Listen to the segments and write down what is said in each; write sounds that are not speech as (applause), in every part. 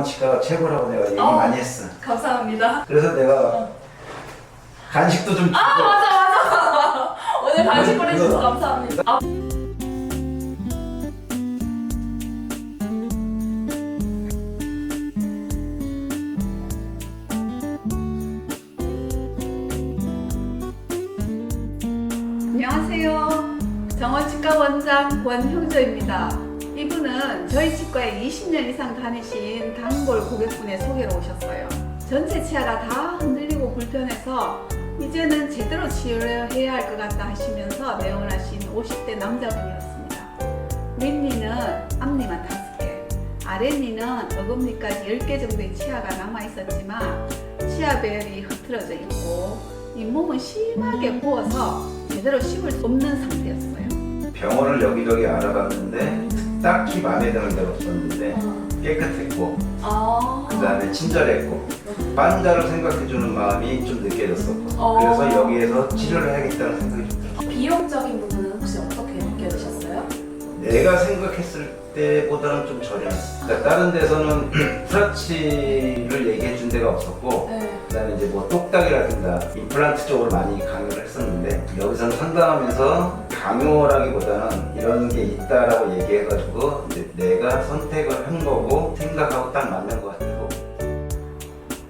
정원 치과가 최고라고 내가 얘기 어. 많이 했어. 감사합니다. 그래서 내가 간식도 좀 주고 아 맞아 맞아. (laughs) 오늘 간식 보내주셔서 감사합니다. 아, 안녕하세요. 정원치과 원장 권형조입니다. 이분은 저희 치과에 20년 이상 다니신 단골 고객분의 소개로 오셨어요. 전체 치아가 다 흔들리고 불편해서 이제는 제대로 치료를 해야 할 것 같다 하시면서 내원하신 50대 남자분이었습니다. 윗니는 앞니만 5개, 아랫니는 어금니까지 10개 정도의 치아가 남아 있었지만 치아 배열이 흐트러져 있고 잇몸은 심하게 부어서 제대로 씹을 수 없는 상태였어요. 병원을 여기저기 알아봤는데 딱히 마음에 드는 데가 없었는데 깨끗했고 아. 그 다음에 친절했고 환자를 생각해주는 마음이 좀 느껴졌었고 어. 그래서 여기에서 치료를 해야겠다는 생각이 좀 들었어. 비용적인 부분은 혹시 어떻게 느껴지셨어요? 내가 생각했을 때보다는 좀 저렴했어. 그러니까 다른 데서는 프라치를 얘기해 준 데가 없었고 네. 그다음에 이제 뭐 똑딱이라든가 임플란트 쪽으로 많이 강요를 했었는데 여기서는 상담하면서 강요라기보다는 이런 게 있다라고 얘기해가지고 내가 선택을 한 거고 생각하고 딱 맞는 것 같아요.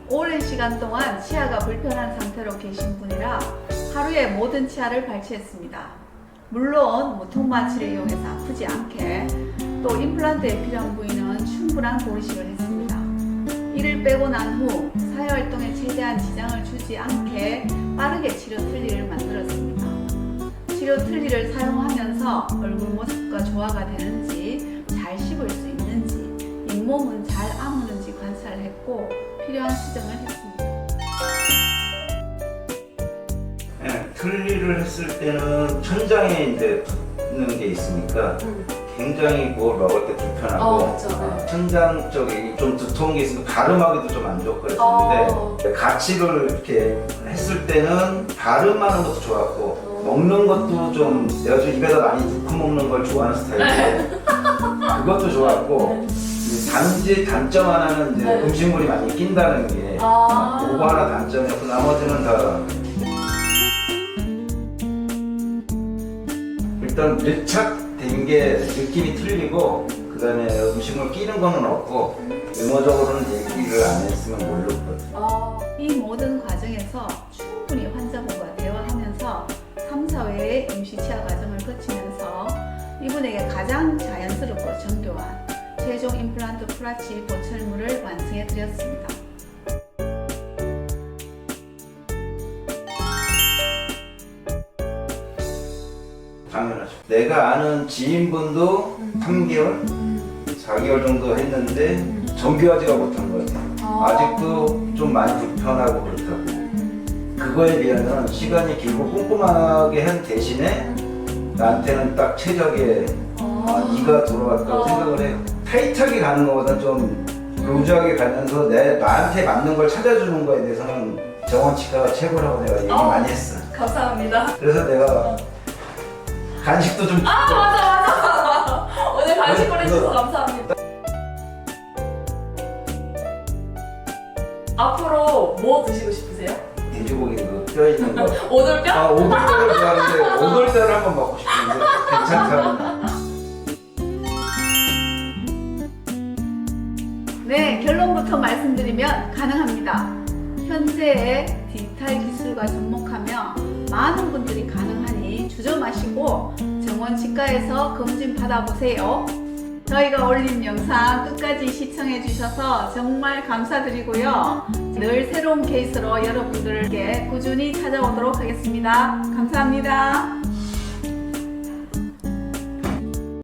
오랜 시간 동안 치아가 불편한 상태로 계신 분이라 하루에 모든 치아를 발치했습니다. 물론 무통마취를 이용해서 아프지 않게 또 임플란트에 필요한 부위는 충분한 보르식을 했습니다. 이를 빼고 난 후 사회활동에 최대한 지장을 주지 않게 빠르게 치료 틀니를 만들었습니다. 치료 틀니를 사용하면서 얼굴 모습과 조화가 되는지 잘 씹을 수 있는지 잇몸은 잘 아무는지 관찰 했고 필요한 수정을 했습니다. 예, 틀니를 했을 때는 천장에 이제 붙는 게 있으니까 음. 굉장히 뭘 먹을 때 불편하고 어, 네. 천장 쪽에 좀 두터운 게 있으면 발음하기도 좀 안 좋고 그랬었는데 어. 가치를 이렇게 했을 때는 발음하는 것도 좋았고 먹는 것도 좀 내가 좀 입에다 많이 넣고 먹는 걸 좋아하는 스타일인데 (laughs) 그것도 좋았고 이제 단지 단점 하나는 이제 네. 음식물이 많이 낀다는 게 아. 그거 하나 단점이었고 나머지는 다 일단 밀착된 게 느낌이 틀리고 그 다음에 음식물 끼는 거는 없고 영어적으로는 얘기를 안 했으면 모르거든 아. 이 모든 과정에서 충분히 환자분과 대화하면서 3, 4회의 임시 치아 과정을 거치면서 이분에게 가장 자연스럽고 정교한 최종 임플란트 프라치 보철물을 완성해 드렸습니다. 내가 아는 지인분도 3개월, 4개월 정도 했는데 정교하지가 못한 것 같아요 아. 아직도 좀 많이 불편하고 그렇다고 그거에 비하면 시간이 길고 꼼꼼하게 한 대신에 나한테는 딱 최적의 아, 이가 들어왔다고 어. 생각을 해요. 타이트하게 가는 것보다 좀 루즈하게 가면서 내 나한테 맞는 걸 찾아주는 거에 대해서는 정원 치과가 최고라고 내가 얘기 어. 많이 했어. 감사합니다. 그래서 내가 간식도 좀아 주고 맞아 맞아. 오늘 간식 그거- 보내주셔서 그거- 감사합니다. 앞으로 뭐 드시고 싶으세요? 돼지고기 그뼈 있는 거. (laughs) 오돌뼈? 아 오돌뼈를 좋아하는데 오돌뼈를 한번 먹고 싶은데 괜찮다고. 네, 결론부터 말씀드리면 가능합니다. 현재의 디지털 기술과 접목하며 많은 분들이 가능하니 주저 마시고 정원 치과에서 검진 받아보세요. 저희가 올린 영상 끝까지 시청해 주셔서 정말 감사드리고요. 늘 새로운 케이스로 여러분들께 꾸준히 찾아오도록 하겠습니다. 감사합니다.